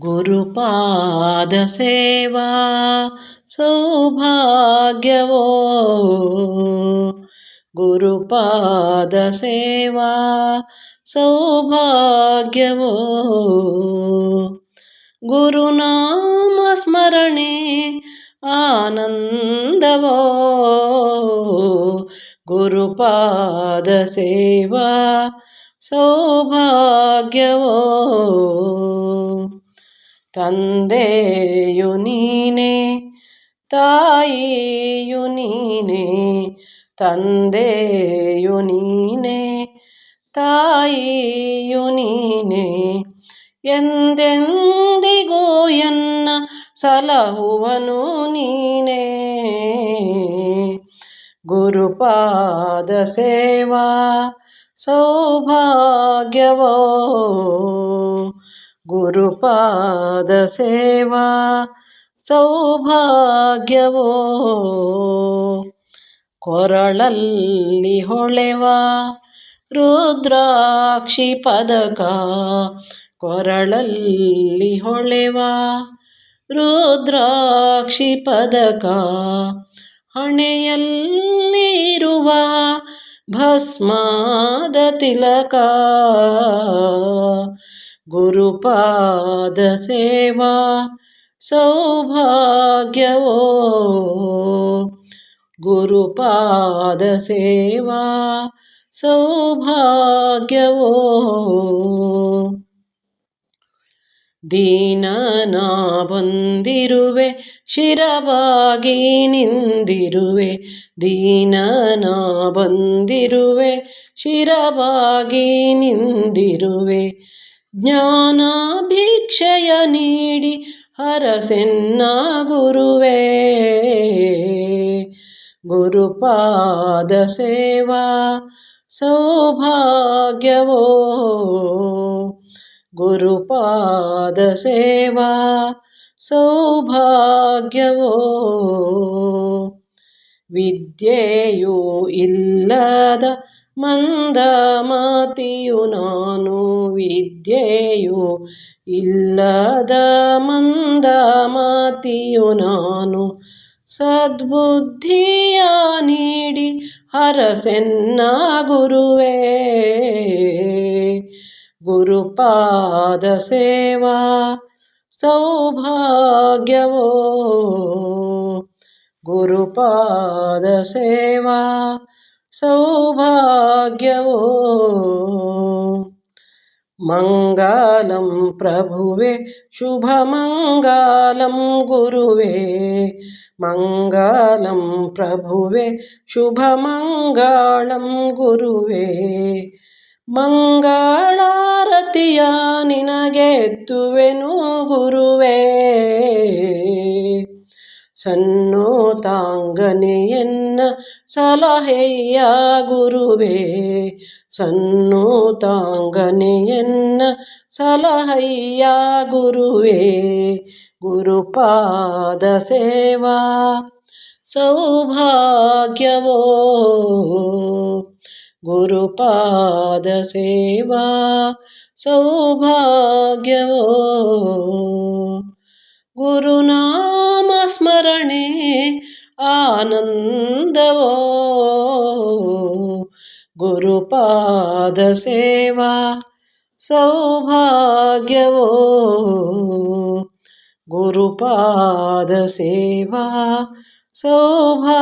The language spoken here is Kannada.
गुरुपादसेवा सौभाग्यवो। गुरुपादसेवा सौभाग्यवो। गुरुनामस्मरणे आनन्दवो। गुरुपादसेवा सौभाग्यवो। ತಂದೆಯು ನೀನೆ, ತಾಯಿಯು ನೀನೆ, ತಂದೆಯು ನೀನೆ, ತಾಯಿಯು ನೀನೆ. ಎಂದೆಂದಿಗೂ ಎನ್ನ ಸಲಹುವನು ನೀನೇ. ಗುರುಪಾದ ಸೇವಾ, ಸೌಭಾಗ್ಯವೋ. ಗುರುಪಾದ ಸೇವಾ ಸೌಭಾಗ್ಯವೋ. ಕೊರಳಲ್ಲಿ ಹೊಳೆವ ರುದ್ರಾಕ್ಷಿ ಪದಕ ಕೊರಳಲ್ಲಿ ಹೊಳೆವ ರುದ್ರಾಕ್ಷಿ ಪದಕ ಹಣೆಯಲ್ಲಿರುವ ಭಸ್ಮಾದ ತಿಲಕ गुरुपादसेवा सौभाग्यवो। गुरुपादसेवा सौभाग्यवो। दीननाबन्दिरुवे बि शिरबागी निन्दिर्वे। दीनना बिव शिरी ದೀನನ ಬಂದಿರುವೆ ಶಿರವಾಗಿ ನಿಂದಿರುವೆ ಜ್ಞಾನ ಭಿಕ್ಷೆಯ ನೀಡಿ ಹರಸೆನ್ನ ಗುರುವೇ ಗುರುಪಾದ ಸೇವಾ ಸೌಭಾಗ್ಯವೋ ಗುರುಪಾದ ಸೇವಾ ಸೌಭಾಗ್ಯವೋ ವಿದ್ಯೆಯೂ ಇಲ್ಲದ ಮಂದ ಮಾತಿಯು ನಾನು ವಿದ್ಯೆಯು ಇಲ್ಲದ ಮಂದ ಮಾತಿಯು ನಾನು ಸದ್ಬುದ್ಧಿಯ ನೀಡಿ ಹರಸೆನ್ನ ಗುರುವೇ ಗುರುಪಾದ ಸೇವಾ ಸೌಭಾಗ್ಯವೋ. ಗುರುಪಾದ ಸೇವಾ ಸೌಭಾಗ್ಯವೋ ಮಂಗಲಂ ಪ್ರಭುವೆ ಶುಭಮಂಗಲಂ ಗುರುವೇ ಮಂಗಲಂ ಪ್ರಭುವೆ ಶುಭಮಂಗಳಂ ಗುರುವೇ ಮಂಗಳಾರತಿಯ ನಿನಗೆ ಎತ್ತುವೆನು ಗುರುವೇ ಸನ್ನೋತಾಂಗನೆಯನ್ನ ಸಲಹೆಯ ಗುರುವೇ. ಸನ್ನೋತಾಂಗನೆಯನ್ನ ಸಲಹೆಯ ಗುರುವೇ. ಗುರುಪಾದ ಸೇವಾ ಸೌಭಾಗ್ಯವೋ. ಗುರುಪಾದ ಸೇವಾ ಸೌಭಾಗ್ಯವೋ. ಗುರುನಾಮ ಸ್ಮರಣೆ ಆನಂದವೋ. ಗುರುಪಾದ ಸೇವಾ ಸೌಭಾಗ್ಯವೋ. ಗುರುಪಾದ ಸೇವಾ ಸೌಭಾಗ್ಯವೋ.